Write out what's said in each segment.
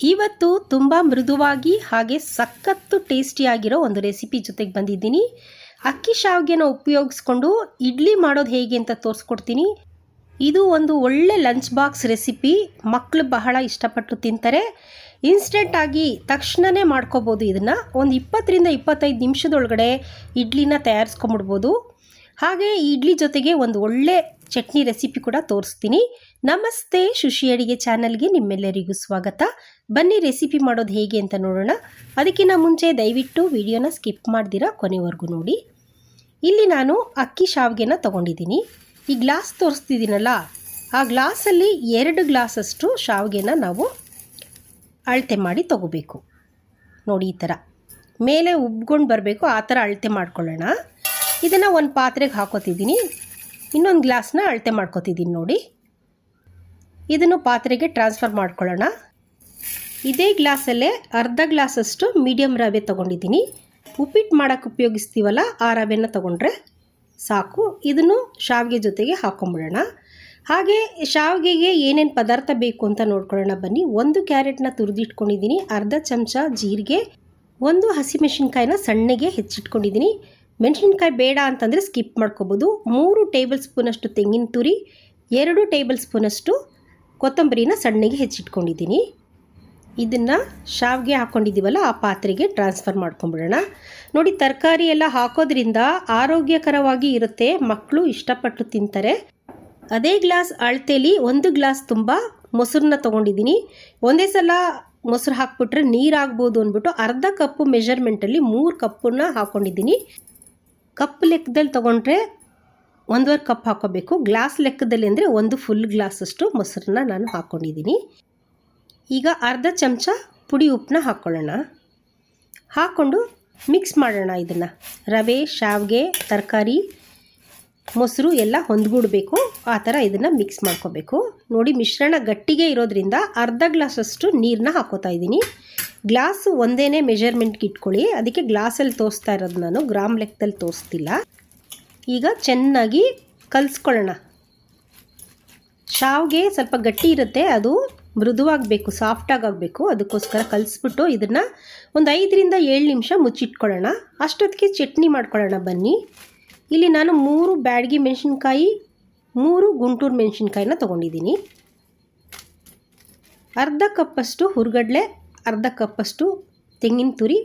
ಇವತ್ತು ತುಂಬ ಮೃದುವಾಗಿ ಹಾಗೆ ಸಖತ್ತು ಟೇಸ್ಟಿಯಾಗಿರೋ ಒಂದು ರೆಸಿಪಿ ಜೊತೆಗೆ ಬಂದಿದ್ದೀನಿ. ಅಕ್ಕಿ ಶಾವಿಗೆನ ಉಪಯೋಗಿಸ್ಕೊಂಡು ಇಡ್ಲಿ ಮಾಡೋದು ಹೇಗೆ ಅಂತ ತೋರಿಸ್ಕೊಡ್ತೀನಿ. ಇದು ಒಂದು ಒಳ್ಳೆ ಲಂಚ್ ಬಾಕ್ಸ್ ರೆಸಿಪಿ. ಮಕ್ಕಳು ಬಹಳ ಇಷ್ಟಪಟ್ಟು ತಿಂತಾರೆ. ಇನ್ಸ್ಟೆಂಟಾಗಿ ತಕ್ಷಣವೇ ಮಾಡ್ಕೋಬೋದು ಇದನ್ನು. ಒಂದು ಇಪ್ಪತ್ತರಿಂದ ಇಪ್ಪತ್ತೈದು ನಿಮಿಷದೊಳಗಡೆ ಇಡ್ಲಿನ ತಯಾರಿಸ್ಕೊಂಬಿಡ್ಬೋದು. ಹಾಗೆ ಇಡ್ಲಿ ಜೊತೆಗೆ ಒಂದು ಒಳ್ಳೆ ಚಟ್ನಿ ರೆಸಿಪಿ ಕೂಡ ತೋರಿಸ್ತೀನಿ. ನಮಸ್ತೆ ಶುಶಿ ಅಡಿಗೆ ಚಾನಲ್ಗೆ ನಿಮ್ಮೆಲ್ಲರಿಗೂ ಸ್ವಾಗತ. ಬನ್ನಿ ರೆಸಿಪಿ ಮಾಡೋದು ಹೇಗೆ ಅಂತ ನೋಡೋಣ. ಅದಕ್ಕಿಂತ ಮುಂಚೆ ದಯವಿಟ್ಟು ವಿಡಿಯೋನ ಸ್ಕಿಪ್ ಮಾಡ್ದಿರಾ ಕೊನೆವರೆಗೂ ನೋಡಿ. ಇಲ್ಲಿ ನಾನು ಅಕ್ಕಿ ಶಾವಿಗೆನ ತೊಗೊಂಡಿದ್ದೀನಿ. ಈ ಗ್ಲಾಸ್ ತೋರಿಸ್ತಿದ್ದೀನಲ್ಲ, ಆ ಗ್ಲಾಸಲ್ಲಿ ಎರಡು ಗ್ಲಾಸಷ್ಟು ಶಾವಿಗೆನ ನಾವು ಅಳತೆ ಮಾಡಿ ತಗೋಬೇಕು. ನೋಡಿ ಈ ಥರ. ಮೇಲೆ ಉಬ್ಕೊಂಡು ಬರಬೇಕು, ಆ ಥರ ಅಳತೆ ಮಾಡ್ಕೊಳ್ಳೋಣ. ಇದನ್ನು ಒಂದು ಪಾತ್ರೆಗೆ ಹಾಕೋತಿದ್ದೀನಿ. ಇನ್ನೊಂದು ಗ್ಲಾಸ್ನ ಅಳತೆ ಮಾಡ್ಕೋತಿದ್ದೀನಿ ನೋಡಿ. ಇದನ್ನು ಪಾತ್ರೆಗೆ ಟ್ರಾನ್ಸ್ಫರ್ ಮಾಡ್ಕೊಳ್ಳೋಣ. ಇದೇ ಗ್ಲಾಸಲ್ಲೇ ಅರ್ಧ ಗ್ಲಾಸಷ್ಟು ಮೀಡಿಯಮ್ ರವೆ ತೊಗೊಂಡಿದ್ದೀನಿ. ಉಪ್ಪಿಟ್ಟು ಮಾಡೋಕ್ಕೆ ಉಪಯೋಗಿಸ್ತೀವಲ್ಲ ಆ ರವೆನ ತೊಗೊಂಡ್ರೆ ಸಾಕು. ಇದನ್ನು ಶಾವಿಗೆ ಜೊತೆಗೆ ಹಾಕೊಂಬಿಡೋಣ. ಹಾಗೆ ಶಾವಿಗೆಗೆ ಏನೇನು ಪದಾರ್ಥ ಬೇಕು ಅಂತ ನೋಡ್ಕೊಳ್ಳೋಣ ಬನ್ನಿ. ಒಂದು ಕ್ಯಾರೆಟ್ನ ತುರಿದಿಟ್ಕೊಂಡಿದ್ದೀನಿ. ಅರ್ಧ ಚಮಚ ಜೀರಿಗೆ, ಒಂದು ಹಸಿಮೆಣಸಿನ್ಕಾಯಿನ ಸಣ್ಣಗೆ ಹೆಚ್ಚಿಟ್ಕೊಂಡಿದ್ದೀನಿ. ಮೆಣಸಿನ್ಕಾಯಿ ಬೇಡ ಅಂತಂದರೆ ಸ್ಕಿಪ್ ಮಾಡ್ಕೋಬೋದು. ಮೂರು ಟೇಬಲ್ ಸ್ಪೂನಷ್ಟು ತೆಂಗಿನ ತುರಿ, ಎರಡು ಟೇಬಲ್ ಸ್ಪೂನಷ್ಟು ಕೊತ್ತಂಬರಿನ ಸಣ್ಣಗೆ ಹೆಚ್ಚಿಟ್ಕೊಂಡಿದ್ದೀನಿ. ಇದನ್ನು ಶಾವಿಗೆ ಹಾಕ್ಕೊಂಡಿದ್ದೀವಲ್ಲ ಆ ಪಾತ್ರೆಗೆ ಟ್ರಾನ್ಸ್ಫರ್ ಮಾಡ್ಕೊಂಬಿಡೋಣ. ನೋಡಿ, ತರಕಾರಿ ಎಲ್ಲ ಹಾಕೋದ್ರಿಂದ ಆರೋಗ್ಯಕರವಾಗಿ ಇರುತ್ತೆ ಮಕ್ಕಳು ಇಷ್ಟಪಟ್ಟು ತಿಂತಾರೆ. ಅದೇ ಗ್ಲಾಸ್ ಅಳತೆಯಲ್ಲಿ ಒಂದು ಗ್ಲಾಸ್ ತುಂಬ ಮೊಸರನ್ನ ತೊಗೊಂಡಿದ್ದೀನಿ. ಒಂದೇ ಸಲ ಮೊಸರು ಹಾಕ್ಬಿಟ್ರೆ ನೀರಾಗ್ಬೋದು ಅಂದ್ಬಿಟ್ಟು ಅರ್ಧ ಕಪ್ಪು ಮೆಷರ್ಮೆಂಟಲ್ಲಿ ಮೂರು ಕಪ್ಪನ್ನ ಹಾಕ್ಕೊಂಡಿದ್ದೀನಿ ಕಪ್ ಲೆಕ್ಕದಲ್ಲಿ ತೊಗೊಂಡ್ರೆ ಒಂದೂವರೆ ಕಪ್ ಹಾಕೋಬೇಕು. ಗ್ಲಾಸ್ ಲೆಕ್ಕದಲ್ಲಿ ಅಂದರೆ ಒಂದು ಫುಲ್ ಗ್ಲಾಸಷ್ಟು ಮೊಸರನ್ನ ನಾನು ಹಾಕ್ಕೊಂಡಿದ್ದೀನಿ ಈಗ ಅರ್ಧ ಚಮಚ ಪುಡಿ ಉಪ್ಪನ್ನ ಹಾಕ್ಕೊಳ್ಳೋಣ ಹಾಕ್ಕೊಂಡು ಮಿಕ್ಸ್ ಮಾಡೋಣ ಇದನ್ನು. ರವೆ, ಶಾವಿಗೆ, ತರಕಾರಿ ಮೊಸರು ಎಲ್ಲ ಹೊಂದ್ಗೂಡಬೇಕು ಆ ಥರ ಇದನ್ನು ಮಿಕ್ಸ್ ಮಾಡ್ಕೋಬೇಕು. ನೋಡಿ ಮಿಶ್ರಣ ಗಟ್ಟಿಗೆ ಇರೋದ್ರಿಂದ ಅರ್ಧ ಗ್ಲಾಸಷ್ಟು ನೀರನ್ನ ಹಾಕೋತಾ ಇದ್ದೀನಿ. ಗ್ಲಾಸು ಒಂದೇ ಮೆಜರ್ಮೆಂಟ್ಗೆ ಇಟ್ಕೊಳ್ಳಿ. ಅದಕ್ಕೆ ಗ್ಲಾಸಲ್ಲಿ ತೋರಿಸ್ತಾ ಇರೋದು ನಾನು. ಗ್ರಾಮ್ ಲೆಕ್ಕದಲ್ಲಿ ತೋರಿಸ್ತಿಲ್ಲ. ಈಗ ಚೆನ್ನಾಗಿ ಕಲಿಸ್ಕೊಳ್ಳೋಣ. ಶಾವಿಗೆ ಸ್ವಲ್ಪ ಗಟ್ಟಿ ಇರುತ್ತೆ. ಅದು ಮೃದುವಾಗಬೇಕು ಸಾಫ್ಟಾಗಬೇಕು ಅದಕ್ಕೋಸ್ಕರ ಕಲಿಸ್ಬಿಟ್ಟು ಇದನ್ನು ಒಂದು ಐದರಿಂದ ಏಳು ನಿಮಿಷ ಮುಚ್ಚಿಟ್ಕೊಳ್ಳೋಣ. ಅಷ್ಟೊತ್ತಿಗೆ ಚಟ್ನಿ ಮಾಡ್ಕೊಳ್ಳೋಣ ಬನ್ನಿ. ಇಲ್ಲಿ ನಾನು ಮೂರು ಬ್ಯಾಡಗಿ ಮೆಣಸಿನ್ಕಾಯಿ, ಮೂರು ಗುಂಟೂರು ಮೆಣಸಿನ್ಕಾಯಿನ ತೊಗೊಂಡಿದ್ದೀನಿ. ಅರ್ಧ ಕಪ್ಪಷ್ಟು ಹುರ್ಗಡ್ಲೆ, ಅರ್ಧ ಕಪ್ಪಷ್ಟು ತೆಂಗಿನ ತುರಿ,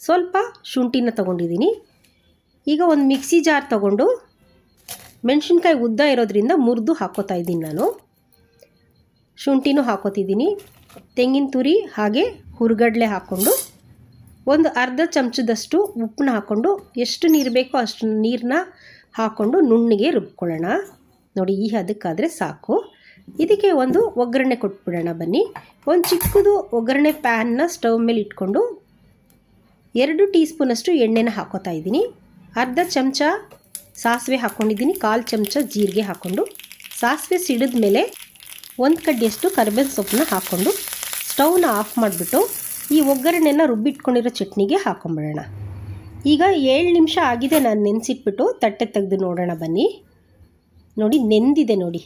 ಸ್ವಲ್ಪ ಶುಂಠಿನ ತೊಗೊಂಡಿದ್ದೀನಿ. ಈಗ ಒಂದು ಮಿಕ್ಸಿ ಜಾರ್ ತೊಗೊಂಡು ಮೆಣಸಿನ್ಕಾಯಿ ಉದ್ದ ಇರೋದರಿಂದ ಮುರಿದು ಹಾಕೋತಾ ಇದ್ದೀನಿ ನಾನು. ಶುಂಠಿನೂ ಹಾಕೋತಿದ್ದೀನಿ. ತೆಂಗಿನ ತುರಿ ಹಾಗೆ ಹುರ್ಗಡ್ಲೆ ಹಾಕ್ಕೊಂಡು ಒಂದು ಅರ್ಧ ಚಮಚದಷ್ಟು ಉಪ್ಪನ್ನ ಹಾಕ್ಕೊಂಡು ಎಷ್ಟು ನೀರು ಬೇಕೋ ಅಷ್ಟು ನೀರನ್ನ ಹಾಕ್ಕೊಂಡು ನುಣ್ಣಿಗೆ ರುಬ್ಕೊಳ್ಳೋಣ. ನೋಡಿ, ಈ ಅದಕ್ಕಾದರೆ ಸಾಕು. ಇದಕ್ಕೆ ಒಂದು ಒಗ್ಗರಣೆ ಕೊಟ್ಬಿಡೋಣ ಬನ್ನಿ. ಒಂದು ಚಿಕ್ಕದು ಒಗ್ಗರಣೆ ಪ್ಯಾನ್ನ ಸ್ಟವ್ ಮೇಲೆ ಇಟ್ಕೊಂಡು ಎರಡು ಟೀ ಸ್ಪೂನಷ್ಟು ಎಣ್ಣೆನ ಹಾಕೋತಾ ಇದ್ದೀನಿ. ಅರ್ಧ ಚಮಚ ಸಾಸಿವೆ ಹಾಕ್ಕೊಂಡಿದ್ದೀನಿ ಕಾಲು ಚಮಚ ಜೀರಿಗೆ ಹಾಕ್ಕೊಂಡು ಸಾಸಿವೆ ಸಿಡಿದ ಮೇಲೆ ಒಂದು ಕಡ್ಡಿಯಷ್ಟು ಕರ್ಬೇವಿನ ಸೊಪ್ಪನ್ನ ಹಾಕ್ಕೊಂಡು ಸ್ಟವ್ನ ಆಫ್ ಮಾಡಿಬಿಟ್ಟು ಈ ಒಗ್ಗರಣೆನ ರುಬ್ಬಿಟ್ಕೊಂಡಿರೋ ಚಟ್ನಿಗೆ ಹಾಕೊಂಬಿಡೋಣ. ಈಗ ಏಳು ನಿಮಿಷ ಆಗಿದೆ ನಾನು ನೆನೆಸಿಟ್ಬಿಟ್ಟು ತಟ್ಟೆ ತೆಗೆದು ನೋಡೋಣ ಬನ್ನಿ. ನೋಡಿ, ನೆಂದಿದೆ ನೋಡಿ.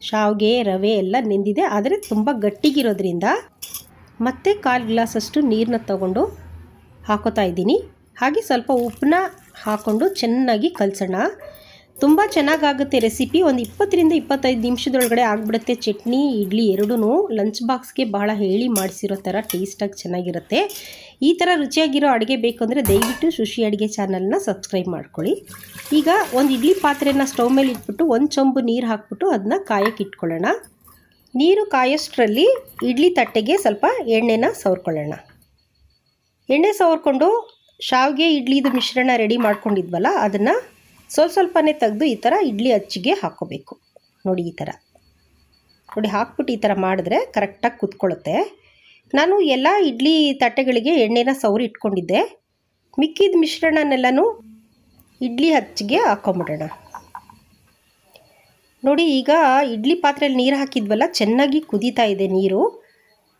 ಶಾವಿಗೆ, ರವೆ ಎಲ್ಲ ನೆಂದಿದೆ, ಆದರೆ ತುಂಬ ಗಟ್ಟಿಗಿರೋದ್ರಿಂದ ಮತ್ತೆ ಕಾಲು ಗ್ಲಾಸಷ್ಟು ನೀರನ್ನ ತಗೊಂಡು ಹಾಕೋತಾ ಇದ್ದೀನಿ. ಹಾಗೆ ಸ್ವಲ್ಪ ಉಪ್ಪನ್ನ ಹಾಕ್ಕೊಂಡು ಚೆನ್ನಾಗಿ ಕಲಸೋಣ. ತುಂಬ ಚೆನ್ನಾಗಾಗುತ್ತೆ ರೆಸಿಪಿ ಒಂದು ಇಪ್ಪತ್ತರಿಂದ ಇಪ್ಪತ್ತೈದು ನಿಮಿಷದೊಳಗಡೆ ಆಗಿಬಿಡುತ್ತೆ ಚಟ್ನಿ, ಇಡ್ಲಿ ಎರಡೂ ಲಂಚ್ ಬಾಕ್ಸ್ಗೆ ಬಹಳ ಹೇಳಿ ಮಾಡಿಸಿರೋ ಥರ ಟೇಸ್ಟಾಗಿ ಚೆನ್ನಾಗಿರುತ್ತೆ. ಈ ಥರ ರುಚಿಯಾಗಿರೋ ಅಡುಗೆ ಬೇಕು ಅಂದರೆ ದಯವಿಟ್ಟು ಶುಶಿ ಅಡುಗೆ ಚಾನಲ್ನ ಸಬ್ಸ್ಕ್ರೈಬ್ ಮಾಡ್ಕೊಳ್ಳಿ. ಈಗ ಒಂದು ಇಡ್ಲಿ ಪಾತ್ರೆನ ಸ್ಟವ್ ಮೇಲೆ ಇಟ್ಬಿಟ್ಟು ಒಂದು ಚೊಂಬು ನೀರು ಹಾಕ್ಬಿಟ್ಟು ಅದನ್ನ ಕಾಯಕ್ಕೆ ಇಟ್ಕೊಳ್ಳೋಣ. ನೀರು ಕಾಯೋಷ್ಟರಲ್ಲಿ ಇಡ್ಲಿ ತಟ್ಟೆಗೆ ಸ್ವಲ್ಪ ಎಣ್ಣೆನ ಸವರ್ಕೊಳ್ಳೋಣ. ಎಣ್ಣೆ ಸವರ್ಕೊಂಡು ಶಾವಿಗೆ ಇಡ್ಲಿದು ಮಿಶ್ರಣ ರೆಡಿ ಮಾಡ್ಕೊಂಡಿದ್ವಲ್ಲ, ಅದನ್ನು ಸ್ವಲ್ಪ ಸ್ವಲ್ಪನೇ ತೆಗೆದು ಈ ಥರ ಇಡ್ಲಿ ಅಚ್ಚಿಗೆ ಹಾಕ್ಕೋಬೇಕು. ನೋಡಿ ಈ ಥರ. ನೋಡಿ ಹಾಕ್ಬಿಟ್ಟು ಈ ಥರ ಮಾಡಿದ್ರೆ ಕರೆಕ್ಟಾಗಿ ಕುತ್ಕೊಳ್ಳುತ್ತೆ. ನಾನು ಎಲ್ಲ ಇಡ್ಲಿ ತಟ್ಟೆಗಳಿಗೆ ಎಣ್ಣೆನ ಸವರಿ ಇಟ್ಕೊಂಡಿದ್ದೆ. ಮಿಕ್ಕಿದ ಮಿಶ್ರಣನೆಲ್ಲನೂ ಇಡ್ಲಿ ಹಚ್ಚಿಗೆ ಹಾಕ್ಕೊಂಬಿಡೋಣ. ನೋಡಿ ಈಗ ಇಡ್ಲಿ ಪಾತ್ರೆಯಲ್ಲಿ ನೀರು ಹಾಕಿದ್ವಲ್ಲ, ಚೆನ್ನಾಗಿ ಕುದೀತಾ ಇದೆ ನೀರು.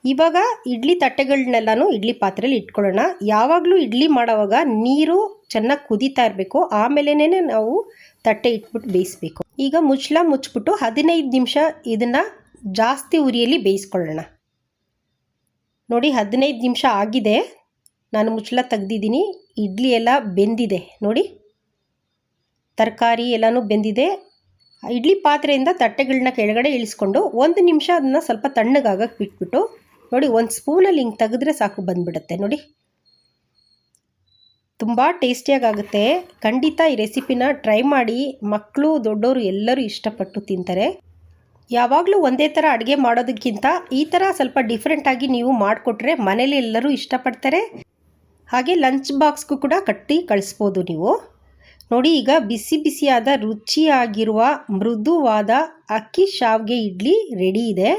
ಇವಾಗ ಇಡ್ಲಿ ತಟ್ಟೆಗಳನ್ನೆಲ್ಲನೂ ಇಡ್ಲಿ ಪಾತ್ರೆಯಲ್ಲಿ ಇಟ್ಕೊಳ್ಳೋಣ. ಯಾವಾಗಲೂ ಇಡ್ಲಿ ಮಾಡೋವಾಗ ನೀರು ಚೆನ್ನಾಗಿ ಕುದೀತಾ ಇರಬೇಕು. ಆಮೇಲೆ ನಾವು ತಟ್ಟೆ ಇಟ್ಬಿಟ್ಟು ಬೇಯಿಸ್ಬೇಕು. ಈಗ ಮುಚ್ಚಳ ಮುಚ್ಚಿಬಿಟ್ಟು ಹದಿನೈದು ನಿಮಿಷ ಇದನ್ನು ಜಾಸ್ತಿ ಉರಿಯಲ್ಲಿ ಬೇಯಿಸ್ಕೊಳ್ಳೋಣ. ನೋಡಿ ಹದಿನೈದು ನಿಮಿಷ ಆಗಿದೆ. ನಾನು ಮುಚ್ಚಳ ತೆಗ್ದಿದ್ದೀನಿ. ಇಡ್ಲಿ ಎಲ್ಲ ಬೆಂದಿದೆ. ನೋಡಿ. ತರಕಾರಿ ಎಲ್ಲನೂ ಬೆಂದಿದೆ. ಇಡ್ಲಿ ಪಾತ್ರೆಯಿಂದ ತಟ್ಟೆಗಳನ್ನ ಕೆಳಗಡೆ ಇಳಿಸ್ಕೊಂಡು ಒಂದು ನಿಮಿಷ ಅದನ್ನು ಸ್ವಲ್ಪ ತಣ್ಣಗಾಗಕ್ಕೆ ಬಿಟ್ಬಿಟ್ಟು ನೋಡಿ ಒಂದು ಸ್ಪೂನಲ್ಲಿ ಹಿಂಗೆ ತೆಗೆದ್ರೆ ಸಾಕು ಬಂದುಬಿಡುತ್ತೆ. ನೋಡಿ. ತುಂಬ ಟೇಸ್ಟಿಯಾಗುತ್ತೆ ಖಂಡಿತ ಈ ರೆಸಿಪಿನ ಟ್ರೈ ಮಾಡಿ. ಮಕ್ಕಳು ದೊಡ್ಡವರು ಎಲ್ಲರೂ ಇಷ್ಟಪಟ್ಟು ತಿಂತಾರೆ. ಯಾವಾಗಲೂ ಒಂದೇ ಥರ ಅಡುಗೆ ಮಾಡೋದಕ್ಕಿಂತ ಈ ಥರ ಸ್ವಲ್ಪ ಡಿಫ್ರೆಂಟಾಗಿ ನೀವು ಮಾಡಿಕೊಟ್ರೆ ಮನೇಲಿ ಎಲ್ಲರೂ ಇಷ್ಟಪಡ್ತಾರೆ. ಹಾಗೆ ಲಂಚ್ ಬಾಕ್ಸ್ಗೂ ಕೂಡ ಕಟ್ಟಿ ಕಳಿಸ್ಬೋದು ನೀವು. ನೋಡಿ, ಈಗ ಬಿಸಿ ಬಿಸಿಯಾದ ರುಚಿಯಾಗಿರುವ ಮೃದುವಾದ ಅಕ್ಕಿ ಶಾವ್ಗೆ ಇಡ್ಲಿ ರೆಡಿ ಇದೆ.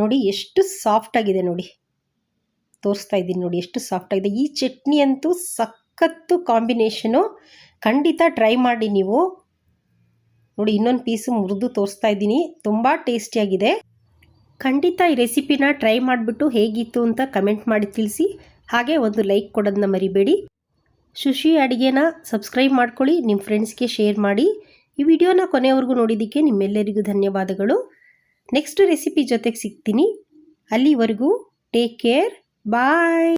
ನೋಡಿ, ಎಷ್ಟು ಸಾಫ್ಟಾಗಿದೆ ನೋಡಿ. ತೋರಿಸ್ತಾ ಇದ್ದೀನಿ ನೋಡಿ, ಎಷ್ಟು ಸಾಫ್ಟಾಗಿದೆ ಈ ಚಟ್ನಿ ಅಂತೂ ಸಖತ್ತು ಕಾಂಬಿನೇಷನು ಖಂಡಿತ ಟ್ರೈ ಮಾಡಿ ನೀವು. ನೋಡಿ, ಇನ್ನೊಂದು ಪೀಸು ಮುರಿದು ತೋರಿಸ್ತಾ ಇದ್ದೀನಿ. ತುಂಬ ಟೇಸ್ಟಿಯಾಗಿದೆ. ಖಂಡಿತ ಈ ರೆಸಿಪಿನ ಟ್ರೈ ಮಾಡಿಬಿಟ್ಟು ಹೇಗಿತ್ತು ಅಂತ ಕಮೆಂಟ್ ಮಾಡಿ ತಿಳಿಸಿ. ಹಾಗೆ ಒಂದು ಲೈಕ್ ಕೊಡೋದನ್ನ ಮರಿಬೇಡಿ. ಶುಶಿ ಅಡುಗೆನ ಸಬ್ಸ್ಕ್ರೈಬ್ ಮಾಡ್ಕೊಳ್ಳಿ, ನಿಮ್ಮ ಫ್ರೆಂಡ್ಸ್ಗೆ ಶೇರ್ ಮಾಡಿ. ಈ ವಿಡಿಯೋನ ಕೊನೆವರೆಗೂ ನೋಡಿದ್ದಕ್ಕೆ ನಿಮ್ಮೆಲ್ಲರಿಗೂ ಧನ್ಯವಾದಗಳು. ನೆಕ್ಸ್ಟ್ ರೆಸಿಪಿ ಜೊತೆಗೆ ಸಿಗ್ತೀನಿ. ಅಲ್ಲಿವರೆಗೂ ಟೇಕ್ ಕೇರ್ ಬಾಯ್